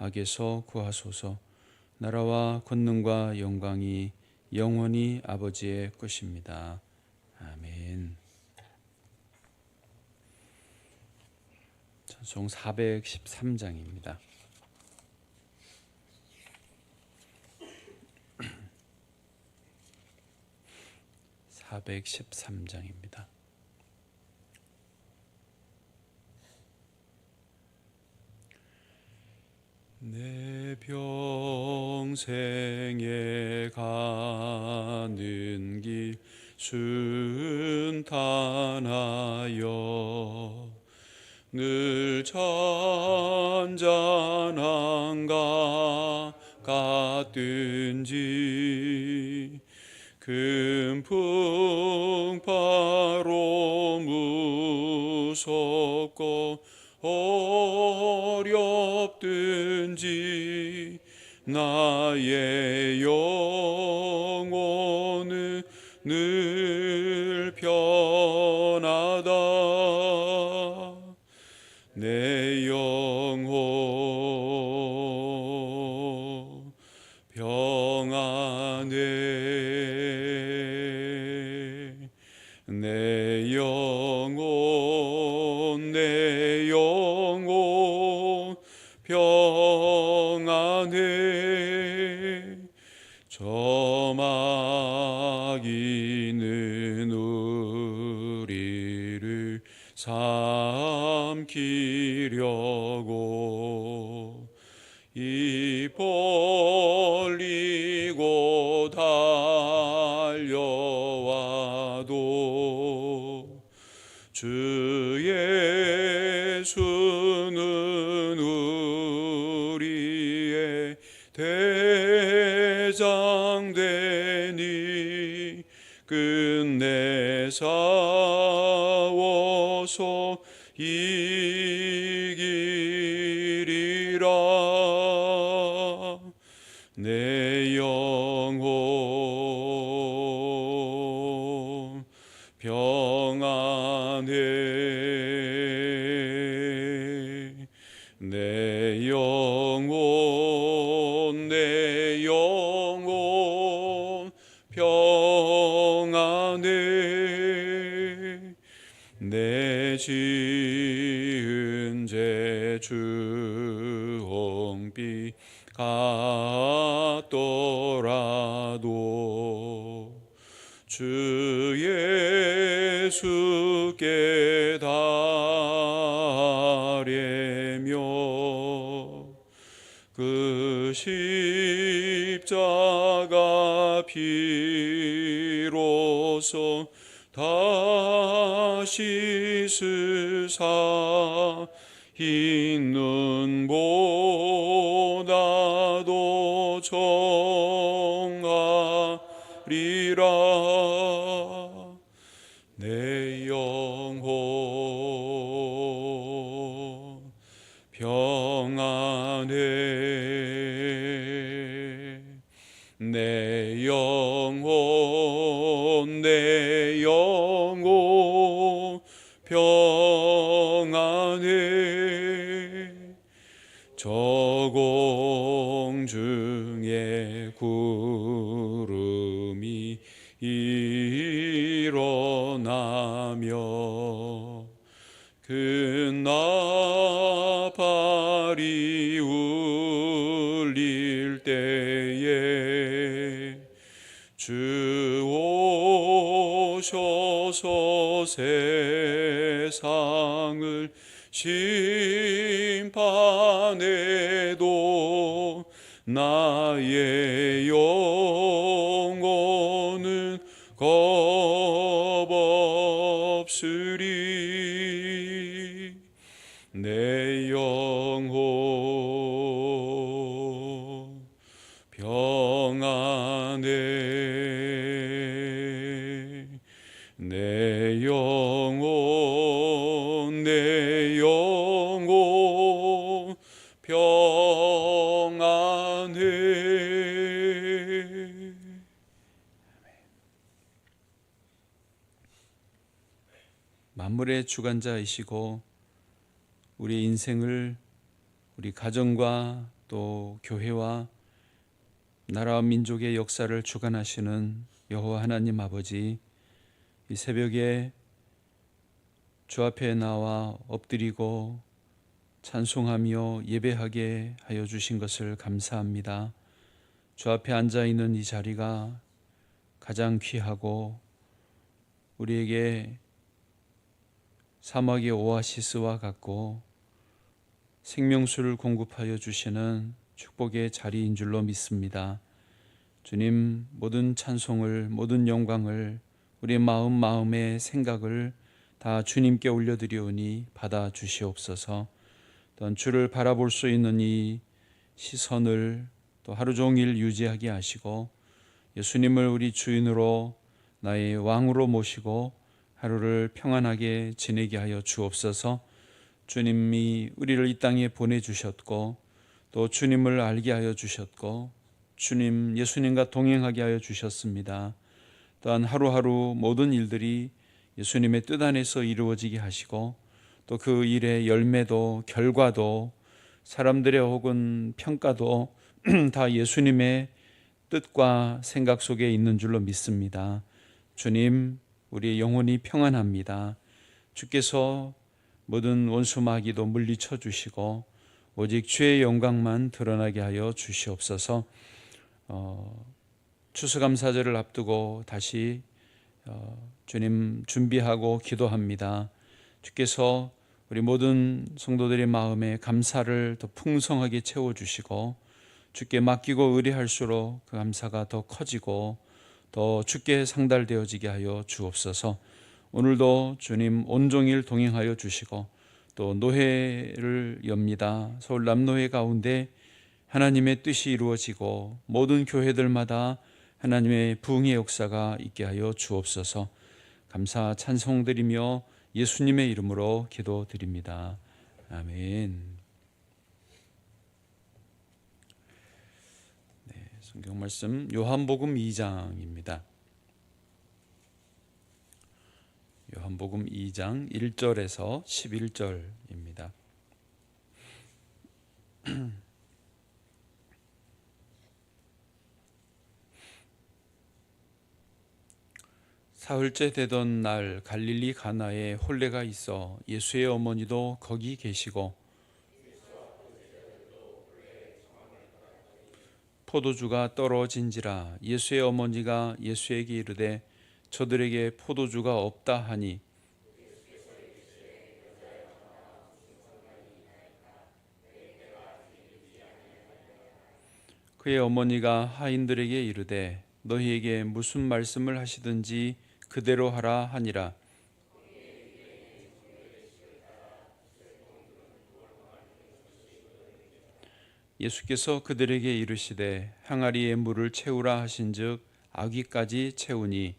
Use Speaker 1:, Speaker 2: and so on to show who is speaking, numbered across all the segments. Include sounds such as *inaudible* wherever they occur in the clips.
Speaker 1: 악에서 구하소서. 나라와 권능과 영광이 영원히 아버지의 것입니다. 아멘. 찬송 413장입니다. (413장입니다) 내 평생에 가는 길 순탄하여 늘 잔잔한가 같든지 금풍파로 무섭고 나의 영혼은 늘 저마기는 우리를 삼키려고 입벌 싸워서 이기리라. 내 영혼 평안해. 내 주홍빛 같더라도 주 예수께 달래며 그 십자가 피로서 다시 스사 흰 눈보다도 정하리라 세상을 심판해도 나의 영혼은 겁
Speaker 2: 주관자이시고 우리 인생을 우리 가정과 또 교회와 나라와 민족의 역사를 주관하시는 여호와 하나님 아버지 이 새벽에 주 앞에 나와 엎드리고 찬송하며 예배하게 하여 주신 것을 감사합니다. 주 앞에 앉아 있는 이 자리가 가장 귀하고 우리에게 사막의 오아시스와 같고 생명수를 공급하여 주시는 축복의 자리인 줄로 믿습니다. 주님 모든 찬송을 모든 영광을 우리 마음 마음의 생각을 다 주님께 올려드리오니 받아 주시옵소서. 또한 주를 바라볼 수 있는 이 시선을 또 하루 종일 유지하게 하시고 예수님을 우리 주인으로 나의 왕으로 모시고 하루를 평안하게 지내게 하여 주옵소서. 주님이 우리를 이 땅에 보내 주셨고 또 주님을 알게 하여 주셨고 주님 예수님과 동행하게 하여 주셨습니다. 또한 하루하루 모든 일들이 예수님의 뜻 안에서 이루어지게 하시고 또 그 일의 열매도 결과도 사람들의 혹은 평가도 *clears throat* 다 예수님의 뜻과 생각 속에 있는 줄로 믿습니다. 주님, 우리의 영혼이 평안합니다. 주께서 모든 원수 마귀도 물리쳐 주시고 오직 주의 영광만 드러나게 하여 주시옵소서. 어, 추수감사절을 앞두고 다시 어, 주님 준비하고 기도합니다. 주께서 우리 모든 성도들의 마음에 감사를 더 풍성하게 채워 주시고 주께 맡기고 의뢰할수록 그 감사가 더 커지고 더 주께 상달되어지게 하여 주옵소서. 오늘도 주님 온종일 동행하여 주시고 또 노회를 엽니다. 서울 남노회 가운데 하나님의 뜻이 이루어지고 모든 교회들마다 하나님의 부흥의 역사가 있게 하여 주옵소서. 감사 찬송드리며 예수님의 이름으로 기도드립니다. 아멘. 성경 말씀 요한복음 2장입니다. 요한복음 2장 1절에서 11절입니다. 사흘째 되던 날 갈릴리 가나에 혼례가 있어 예수의 어머니도 거기 계시고 포도주가 떨어진지라 예수의 어머니가 예수에게 이르되 저들에게 포도주가 없다 하니 그의 어머니가 하인들에게 이르되 너희에게 무슨 말씀을 하시든지 그대로 하라 하니라 예수께서 그들에게 이르시되 항아리에 물을 채우라 하신즉 아귀까지 채우니.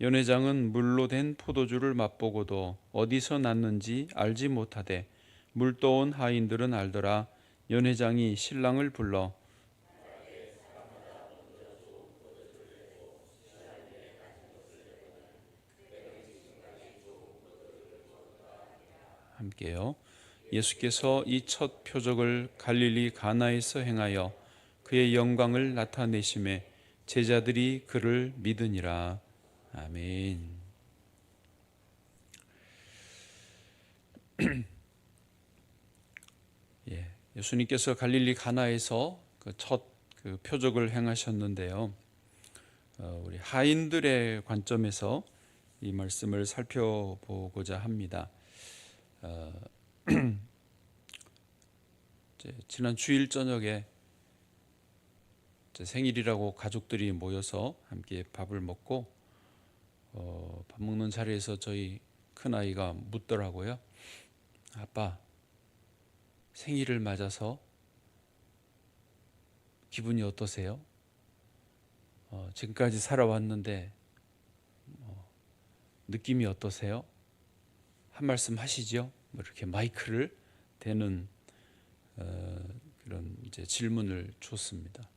Speaker 2: 연회장은 물로 된 포도주를 맛보고도 어디서 났는지 알지 못하되 물 떠온 하인들은 알더라. 연회장이 신랑을 불러 함께요. 예수께서 이 첫 표적을 갈릴리 가나에서 행하여 그의 영광을 나타내심에 제자들이 그를 믿으니라. 아멘. *clears throat* 예, 예수님께서 갈릴리 가나에서 그첫 그 표적을 행하셨는데요. 어, 우리 하인들의 관점에서 이 말씀을 살펴보고자 합니다. 어, *clears throat* 지난 주일 저녁에 제 생일이라고 가족들이 모여서 함께 밥을 먹고 어, 밥 먹는 자리에서 저희 큰 아이가 묻더라고요. 아빠 생일을 맞아서 기분이 어떠세요? 어, 지금까지 살아왔는데 어, 느낌이 어떠세요? 한 말씀 하시죠. 뭐 이렇게 마이크를 대는 어, 그런 이제 질문을 줬습니다.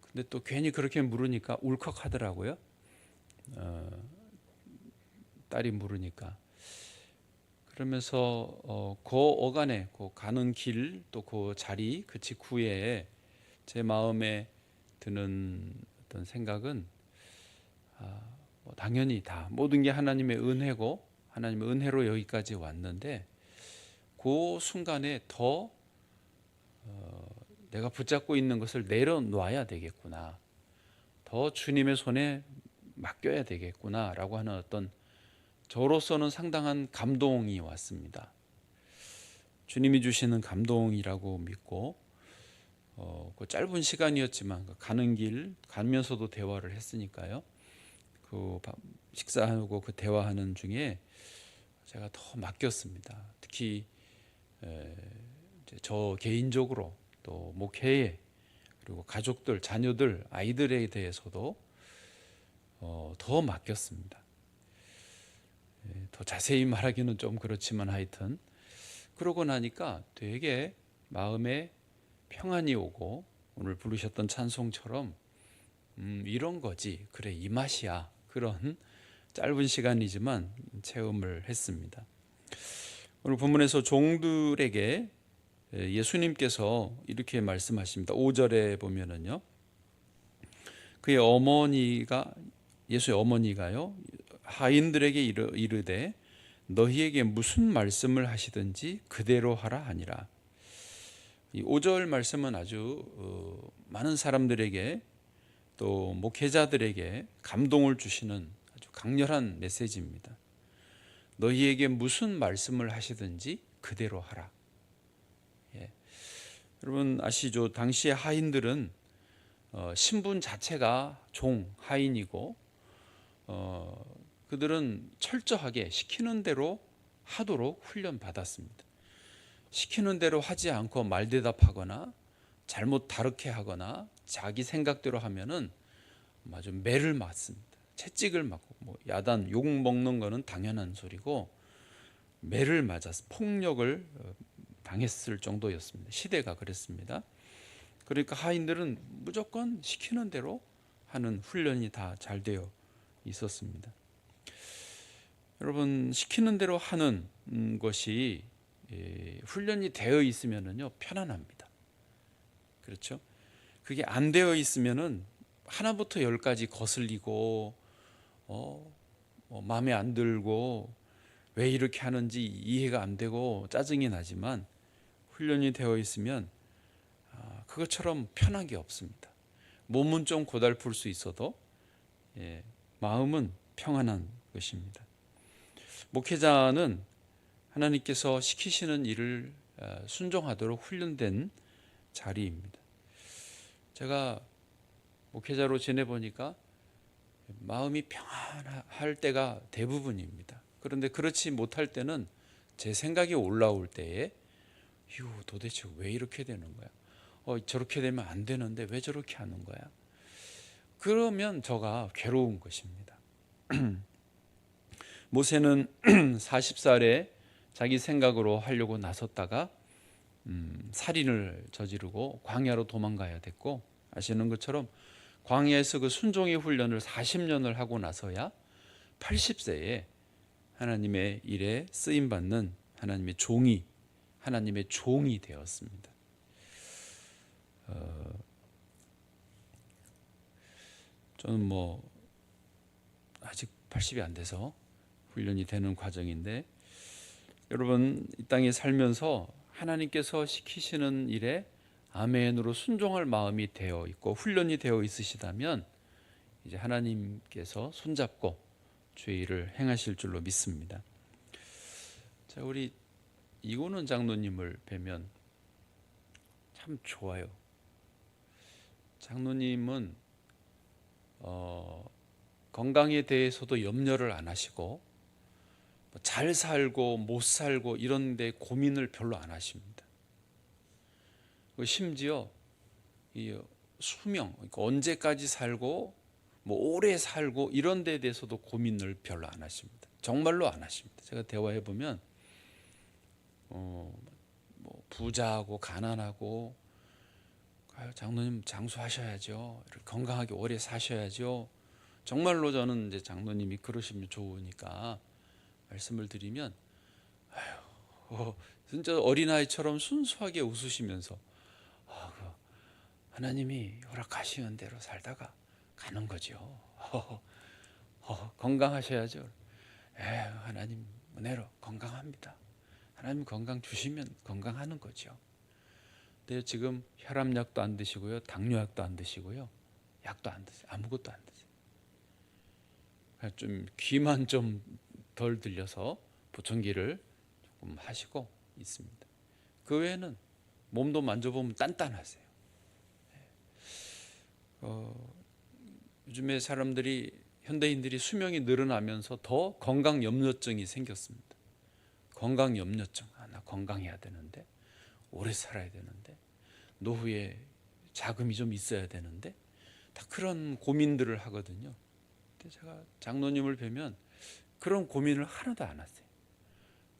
Speaker 2: 근데 또 괜히 그렇게 물으니까 울컥하더라고요. 어, 딸이 물으니까 그러면서 어, 그 어간에 그 가는 길 또 그 자리 그 직후에 제 마음에 드는 어떤 생각은 아, 뭐 당연히 다 모든 게 하나님의 은혜고 하나님의 은혜로 여기까지 왔는데 그 순간에 더 어, 내가 붙잡고 있는 것을 내려놔야 되겠구나. 더 주님의 손에 맡겨야 되겠구나라고 하는 어떤 저로서는 상당한 감동이 왔습니다. 주님이 주시는 감동이라고 믿고 어, 그 짧은 시간이었지만 그 가는 길 가면서도 대화를 했으니까요. 그 밥- 식사하고 그 대화하는 중에 제가 더 맡겼습니다. 특히 저 개인적으로 또 목회에 그리고 가족들, 자녀들, 아이들에 대해서도 어, 더 맡겼습니다. 예, 더 자세히 말하기는 좀 그렇지만 하여튼 그러고 나니까 되게 마음에 평안이 오고 오늘 부르셨던 찬송처럼 음, 이런 거지 그래 이 맛이야 그런 짧은 시간이지만 체험을 했습니다. 오늘 본문에서 종들에게 예수님께서 이렇게 말씀하십니다. 5절에 보면은요. 그의 어머니가 예수의 어머니가요. 하인들에게 이르- 이르되 너희에게 무슨 말씀을 하시든지 그대로 하라 하니라. 이 5절 말씀은 아주 어, 많은 사람들에게 또 목회자들에게 감동을 주시는 강렬한 메시지입니다. 너희에게 무슨 말씀을 하시든지 그대로 하라. 예. 여러분 아시죠? 당시의 하인들은 어, 신분 자체가 종 하인이고 어, 그들은 철저하게 시키는 대로 하도록 훈련 받았습니다. 시키는 대로 하지 않고 말대답하거나 잘못 다르게 하거나 자기 생각대로 하면은 아주 매를 맞습니다. 채찍을 맞고 뭐 야단 욕 먹는 거는 당연한 소리고 매를 맞아서 폭력을 어, 당했을 정도였습니다. 시대가 그랬습니다. 그러니까 하인들은 무조건 시키는 대로 하는 훈련이 다 잘 되어 있었습니다. 여러분 시키는 대로 하는 음, 것이 예, 훈련이 되어 있으면은요 편안합니다. 그렇죠? 그게 안 되어 있으면은 하나부터 열까지 거슬리고 어, 어, 마음에 안 들고 왜 이렇게 하는지 이해가 안 되고 짜증이 나지만 훈련이 되어 있으면 아, 그것처럼 편한 게 없습니다. 몸은 좀 고달플 수 있어도 예, 마음은 평안한 것입니다. 목회자는 하나님께서 시키시는 일을 아, 순종하도록 훈련된 자리입니다. 제가 목회자로 지내보니까 마음이 평안할 때가 대부분입니다. 그런데 그렇지 못할 때는 제 생각이 올라올 때에 이거 도대체 왜 이렇게 되는 거야? 어, 저렇게 되면 안 되는데 왜 저렇게 하는 거야? 그러면 저가 괴로운 것입니다. *clears throat* 모세는 *clears throat* 40살에 자기 생각으로 하려고 나섰다가 음, 살인을 저지르고 광야로 도망가야 됐고 아시는 것처럼 광야에서 그 순종의 훈련을 40년을 하고 나서야 80세에 하나님의 일에 쓰임 받는 하나님의 종이 하나님의 종이 되었습니다. 어, 저는 뭐 아직 80이 안 돼서 훈련이 되는 과정인데 여러분 이 땅에 살면서 하나님께서 시키시는 일에 아멘으로 순종할 마음이 되어 있고 훈련이 되어 있으시다면 이제 하나님께서 손잡고 주의 일을 행하실 줄로 믿습니다. 자, 우리 이고는 장로님을 뵈면 참 좋아요. 장로님은 어, 건강에 대해서도 염려를 안 하시고 뭐잘 살고 못 살고 이런 데 고민을 별로 안 하십니다. 그 심지어 이 수명, 그러니까 언제까지 살고 뭐 오래 살고 이런 데에 대해서도 고민을 별로 안 하십니다. 정말로 안 하십니다. 제가 대화해 보면 어, 뭐 부자하고 가난하고 장로님 장수하셔야죠. 건강하게 오래 사셔야죠. 정말로 저는 이제 장로님이 그러시면 좋으니까 말씀을 드리면 아유, 어, 진짜 어린아이처럼 순수하게 웃으시면서 하나님이 허락하시는 대로 살다가 가는 거죠. 어, 어, 건강하셔야죠. 에 하나님 은혜로 건강합니다. 하나님 건강 주시면 건강하는 거죠. 근데 지금 혈압약도 안 드시고요, 당뇨약도 안 드시고요, 약도 안 드세요. 아무것도 안 드세요. 좀 귀만 좀 덜 들려서 보청기를 조금 하시고 있습니다. 그 외에는 몸도 만져보면 단단하세요. 어, 요즘에 사람들이 현대인들이 수명이 늘어나면서 더 건강 염려증이 생겼습니다. 건강 염려증. 아, 나 건강해야 되는데 오래 살아야 되는데 노후에 자금이 좀 있어야 되는데 다 그런 고민들을 하거든요. 근데 제가 장로님을 뵈면 그런 고민을 하나도 안 하세요.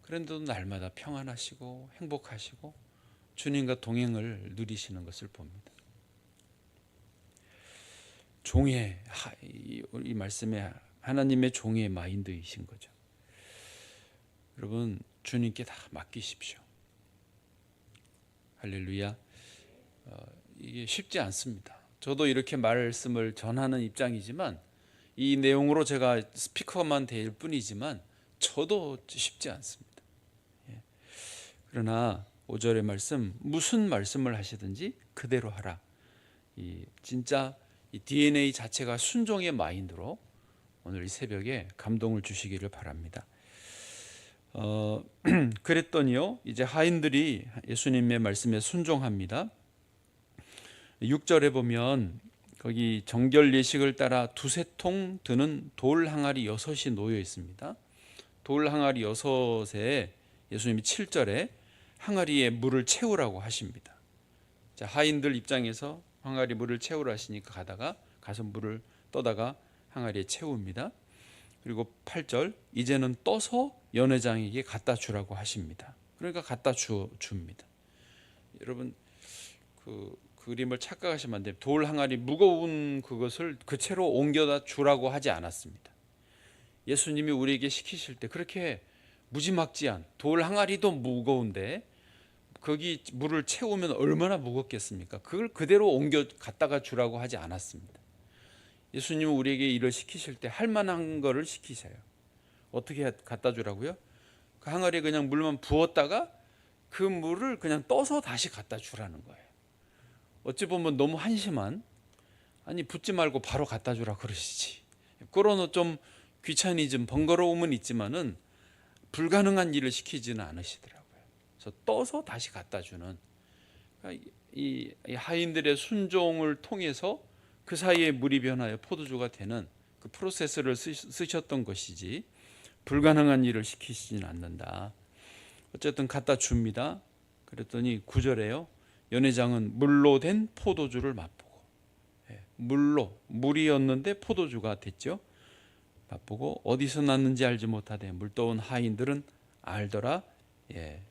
Speaker 2: 그런데도 날마다 평안하시고 행복하시고 주님과 동행을 누리시는 것을 봅니다. 종의 이 말씀에 하나님의 종의 마인드이신 거죠. 여러분 주님께 다 맡기십시오. 할렐루야. 어, 이게 쉽지 않습니다. 저도 이렇게 말씀을 전하는 입장이지만 이 내용으로 제가 스피커만 될 뿐이지만 저도 쉽지 않습니다. 예. 그러나 5절의 말씀 무슨 말씀을 하시든지 그대로 하라. 이 진짜 이 DNA 자체가 순종의 마인드로 오늘 이 새벽에 감동을 주시기를 바랍니다. 어, *clears throat* 그랬더니요, 이제 하인들이 예수님의 말씀에 순종합니다. 6절에 보면 거기 정결 예식을 따라 두세 통 드는 돌 항아리 여섯이 놓여 있습니다. 돌 항아리 여섯에 예수님이 7절에 항아리에 물을 채우라고 하십니다. 자, 하인들 입장에서 항아리 물을 채우라 하시니까 가다가 가서 물을 떠다가 항아리에 채웁니다. 그리고 8절 이제는 떠서 연회장에게 갖다 주라고 하십니다. 그러니까 갖다 주, 줍니다. 여러분 그 그림을 착각하시면 안 돼요. 돌 항아리 무거운 그것을 그 채로 옮겨다 주라고 하지 않았습니다. 예수님이 우리에게 시키실 때 그렇게 무지막지한 돌 항아리도 무거운데 거기 물을 채우면 얼마나 무겁겠습니까? 그걸 그대로 옮겨 갖다가 주라고 하지 않았습니다. 예수님은 우리에게 일을 시키실 때 할 만한 거를 시키세요. 어떻게 갖다 주라고요? 그 항아리에 그냥 물만 부었다가 그 물을 그냥 떠서 다시 갖다 주라는 거예요. 어찌 보면 너무 한심한 아니 붓지 말고 바로 갖다 주라 그러시지. 그러는 좀 귀차니즘 번거로움은 있지만은 불가능한 일을 시키지는 않으시더라고요. 그래서 떠서 다시 갖다 주는 그러니까 이, 이 하인들의 순종을 통해서 그 사이에 물이 변하여 포도주가 되는 그 프로세스를 쓰, 쓰셨던 것이지 불가능한 일을 시키시진 않는다. 어쨌든 갖다 줍니다. 그랬더니 구절에요. 연회장은 물로 된 포도주를 맛보고 예, 물로 물이었는데 포도주가 됐죠. 맛보고 어디서 났는지 알지 못하되 물떠온 하인들은 알더라. 예.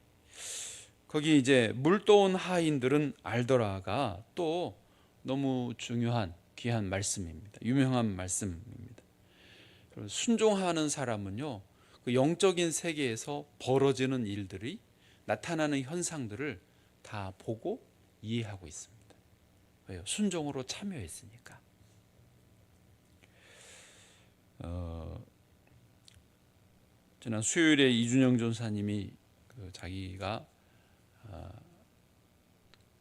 Speaker 2: 거기 이제 물떠온 하인들은 알더라가 또 너무 중요한 귀한 말씀입니다. 유명한 말씀입니다. 순종하는 사람은요, 그 영적인 세계에서 벌어지는 일들이 나타나는 현상들을 다 보고 이해하고 있습니다. 왜요? 순종으로 참여했으니까. 어, 지난 수요일에 이준영 전사님이 그 자기가 어,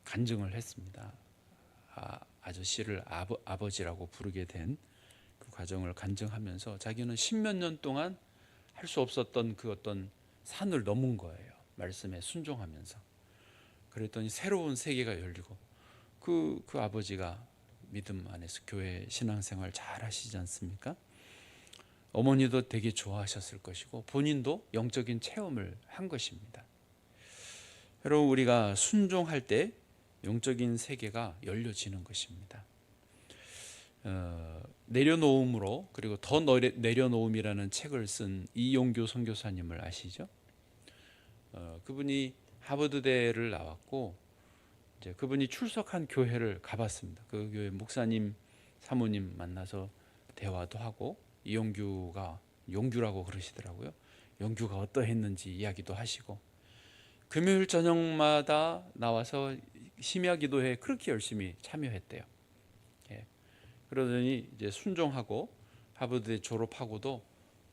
Speaker 2: 간증을 했습니다. 아, 아저씨를 아버, 아버지라고 부르게 된 그 과정을 간증하면서 자기는 십몇 년 동안 할 수 없었던 그 어떤 산을 넘은 거예요. 말씀에 순종하면서. 그랬더니 새로운 세계가 열리고 그, 그 아버지가 믿음 안에서 교회 신앙생활 잘 하시지 않습니까? 어머니도 되게 좋아하셨을 것이고 본인도 영적인 체험을 한 것입니다. 여러분 우리가 순종할 때 영적인 세계가 열려지는 것입니다. 어, 내려놓음으로 그리고 더 내려놓음이라는 책을 쓴 이용규 선교사님을 아시죠? 어, 그분이 하버드 대를 나왔고 이제 그분이 출석한 교회를 가봤습니다. 그 교회 목사님 사모님 만나서 대화도 하고 이용규가 용규라고 그러시더라고요. 용규가 어떠했는지 이야기도 하시고 금요일 저녁마다 나와서 심야 기도회에 그렇게 열심히 참여했대요. 예. 그러더니 이제 순종하고 하버드대 졸업하고도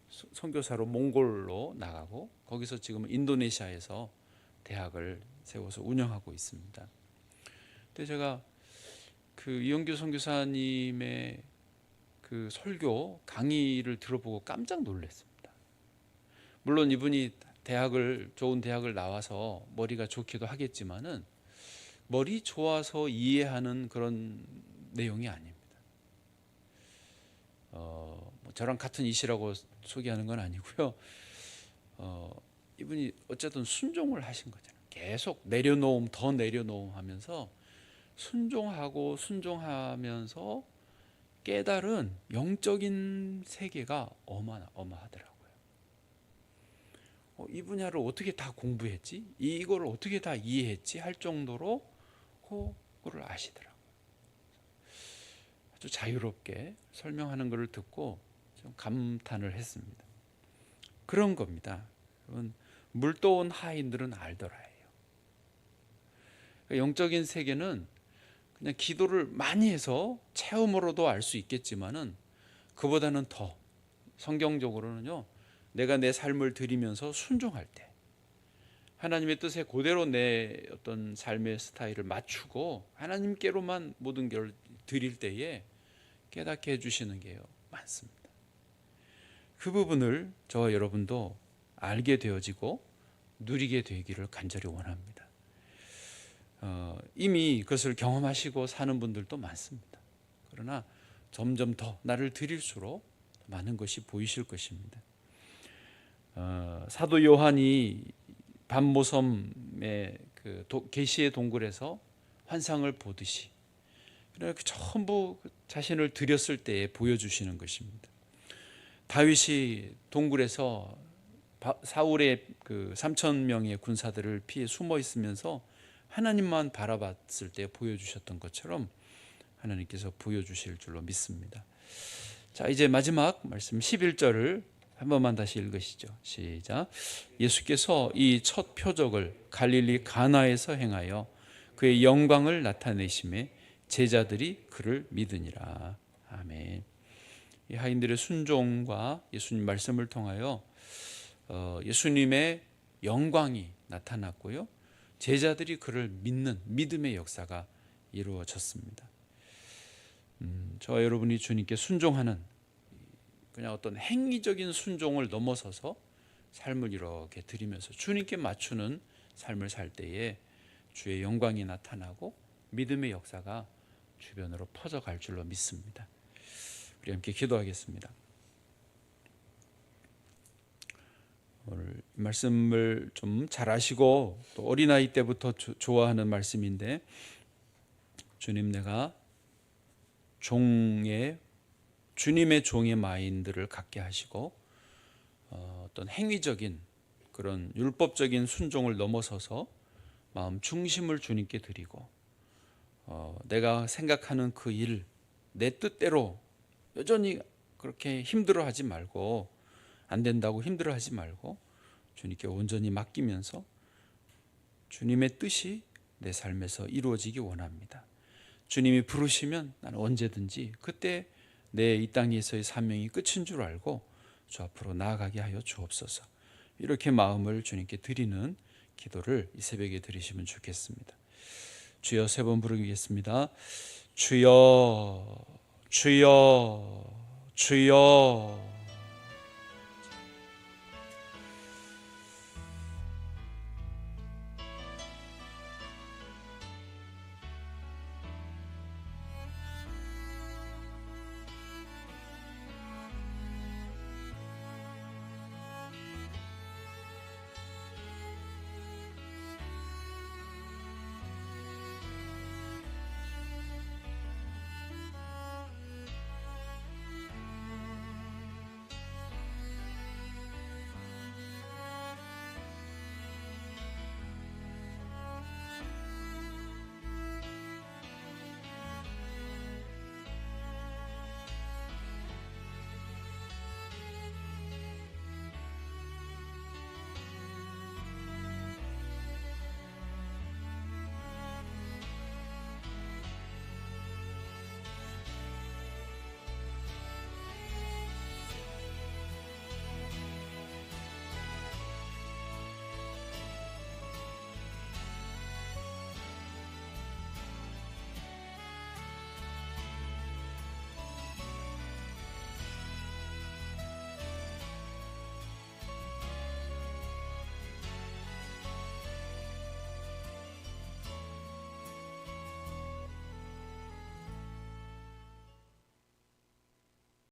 Speaker 2: 수- 선교사로 몽골로 나가고 거기서 지금 인도네시아에서 대학을 세워서 운영하고 있습니다. 근데 제가 그 이영규 선교사님의 그 설교 강의를 들어보고 깜짝 놀랐습니다. 물론 이분이 대학을 좋은 대학을 나와서 머리가 좋기도 하겠지만은 머리 좋아서 이해하는 그런 내용이 아닙니다. 어, 뭐 저랑 같은 이시라고 소개하는 건 아니고요. 어, 이분이 어쨌든 순종을 하신 거잖아요. 계속 내려놓음 더 내려놓음 하면서 순종하고 순종하면서 깨달은 영적인 세계가 어마 어마하더라고요. 어, 이 분야를 어떻게 다 공부했지? 이거를 어떻게 다 이해했지? 할 정도로 그거를 아시더라고요. 아주 자유롭게 설명하는 것을 듣고 좀 감탄을 했습니다. 그런 겁니다. 물도온 하인들은 알더라예요. 그러니까 영적인 세계는 그냥 기도를 많이 해서 체험으로도 알 수 있겠지만은 그보다는 더 성경적으로는요. 내가 내 삶을 드리면서 순종할 때 하나님의 뜻에 그대로 내 어떤 삶의 스타일을 맞추고 하나님께로만 모든 걸 드릴 때에 깨닫게 해주시는 게요 많습니다. 그 부분을 저와 여러분도 알게 되어지고 누리게 되기를 간절히 원합니다. 어, 이미 그것을 경험하시고 사는 분들도 많습니다. 그러나 점점 더 나를 드릴수록 많은 것이 보이실 것입니다. 어, 사도 요한이 밤모섬의 그 도- 계시의 동굴에서 환상을 보듯이 이렇게 전부 자신을 드렸을 때에 보여주시는 것입니다. 다윗이 동굴에서 바- 사울의 그 3천 명의 군사들을 피해 숨어 있으면서 하나님만 바라봤을 때 보여주셨던 것처럼 하나님께서 보여주실 줄로 믿습니다. 자, 이제 마지막 말씀 11절을 한 번만 다시 읽으시죠. 시작. 예수께서 이 첫 표적을 갈릴리 가나에서 행하여 그의 영광을 나타내심에 제자들이 그를 믿으니라. 아멘. 이 하인들의 순종과 예수님 말씀을 통하여 어, 예수님의 영광이 나타났고요. 제자들이 그를 믿는 믿음의 역사가 이루어졌습니다. 음, 저와 여러분이 주님께 순종하는 그냥 어떤 행위적인 순종을 넘어서서 삶을 이렇게 드리면서 주님께 맞추는 삶을 살 때에 주의 영광이 나타나고 믿음의 역사가 주변으로 퍼져갈 줄로 믿습니다. 우리 함께 기도하겠습니다. 오늘 이 말씀을 좀 잘 아시고 또 어린아이 때부터 조- 좋아하는 말씀인데 주님 내가 종의 주님의 종의 마인드를 갖게 하시고 어, 어떤 행위적인 그런 율법적인 순종을 넘어서서 마음 중심을 주님께 드리고 어, 내가 생각하는 그 일 내 뜻대로 여전히 그렇게 힘들어하지 말고 안 된다고 힘들어하지 말고 주님께 온전히 맡기면서 주님의 뜻이 내 삶에서 이루어지기 원합니다. 주님이 부르시면 나는 언제든지 그때 내 이 땅에서의 사명이 끝인 줄 알고 주 앞으로 나아가게 하여 주옵소서. 이렇게 마음을 주님께 드리는 기도를 이 새벽에 드리시면 좋겠습니다. 주여 세 번 부르겠습니다. 주여 주여 주여